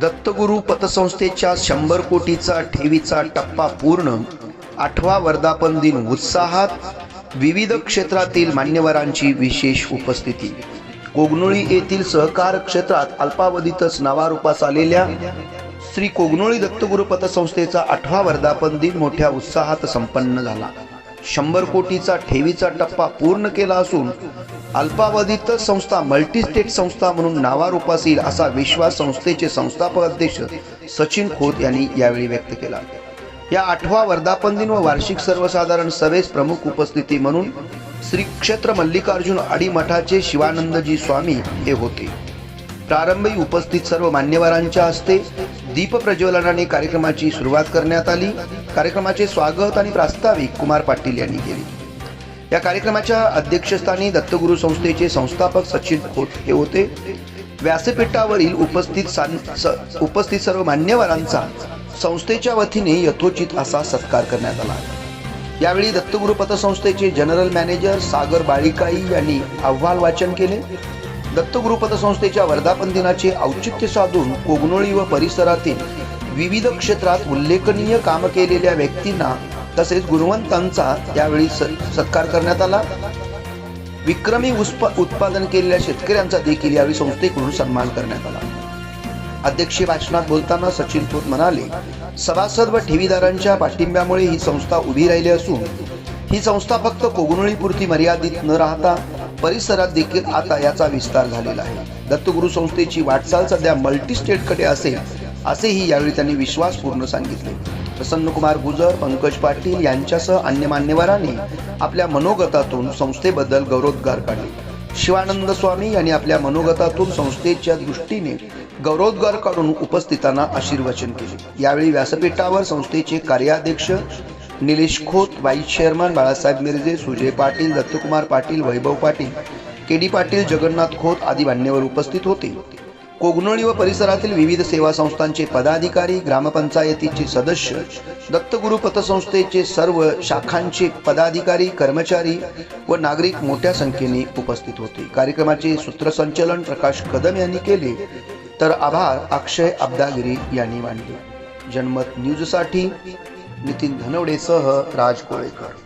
दत्तगुरू पतसंस्थेच्या शंभर कोटीचा ठेवीचा टप्पा पूर्ण आठवा वर्धापन दिन उत्साहात विविध क्षेत्रातील मान्यवरांची विशेष उपस्थिती. कोगनोळी येथील सहकार क्षेत्रात अल्पावधीतच नावारूपास आलेल्या श्री कोगनोळी दत्तगुरू पतसंस्थेचा आठवा वर्धापन दिन मोठ्या उत्साहात संपन्न झाला. शंभर कोटीचा ठेवीचा टप्पा पूर्ण केला असून अल्पावधीत संस्था मल्टी स्टेट संस्था म्हणून नावारूपास येईल असा विश्वास संस्थेचे संस्थापक अध्यक्ष सचिन खोत यांनी यावेळी व्यक्त केला. या आठवा वर्धापन दिन व वार्षिक सर्वसाधारण सभेस प्रमुख उपस्थिती म्हणून श्री क्षेत्र मल्लिकार्जुन आडी मठाचे शिवानंदजी स्वामी हे होते. प्रारंभी उपस्थित सर्व मान्यवरांच्या हस्ते दीप प्रज्वलनाने कार्यक्रमाची सुरुवात करण्यात आली. कार्यक्रमाचे स्वागत आणि प्रास्ताविक कुमार पाटील यांनी केले. या कार्यक्रमाच्या अध्यक्षस्थानी दत्तगुरू संस्थेचे संस्थापक सचिन खोत हे होते. व्यासपीठावरील उपस्थित सान- स- उपस्थित सर्व मान्यवरांचा संस्थेच्या वतीने यथोचित असा सत्कार करण्यात आला. यावेळी दत्तगुरू पतसंस्थेचे जनरल मॅनेजर सागर बाळिकाई यांनी अहवाल वाचन केले. दत्तगुरू पतसंस्थेच्या वर्धापन दिनाचे औचित्य साधून कोगनोळी व परिसरातील विविध क्षेत्रात उल्लेखनीय काम केलेल्या व्यक्तींना तसेच गुणवंतांचा यावेळी स- सत्कार करण्यात आला. विक्रमी उत्पादन केलेल्या शेतकऱ्यांचा देखील यावेळी संस्थेकडून सन्मान करण्यात आला. अध्यक्षीय भाषणात बोलताना सचिन खोत म्हणाले सभासद व ठेवीदारांच्या पाठिंब्यामुळे ही संस्था उभी राहिली असून ही संस्था फक्त कोगनोळीपुरती मर्यादित न राहता परिसरात देखील आता याचा विस्तार झालेला आहे. दत्तगुरु संस्थेची वाटचाल सध्या मल्टी स्टेटकडे असेल असेही यावेळी त्यांनी विश्वासपूर्ण सांगितले. प्रसन्नकुमार गुजर पंकज पाटील यांच्यासह अन्य मान्यवरांनी आपल्या मनोगतातून संस्थेबद्दल गौरवोद्गार काढले. शिवानंद स्वामी यांनी आपल्या मनोगतातून संस्थेच्या दृष्टीने गौरवोद्गार काढून उपस्थितांना आशीर्वचन केले. यावेळी व्यासपीठावर संस्थेचे कार्याध्यक्ष Nilesh Khot vice chairman Balasaheb Mirje Sujay Patil Dattakumar Patil Vaibhav Patil K D Patil Jagannath Khot आदी मान्यवर उपस्थित होते. कोगनोळी व परिसरातील विविध सेवा संस्थांचे पदाधिकारी ग्रामपंचायतीचे सदस्य दत्तगुरु पतसंस्थेचे सर्व शाखांचे पदाधिकारी कर्मचारी व नागरिक मोठ्या संख्येने उपस्थित होते. कार्यक्रमाचे सूत्रसंचलन प्रकाश कदम यांनी केले. तर आभार अक्षय अब्दागिरी यांनी मानले. जनमत न्यूजसाठी नितीन धनवडेसह राज कोळेकर.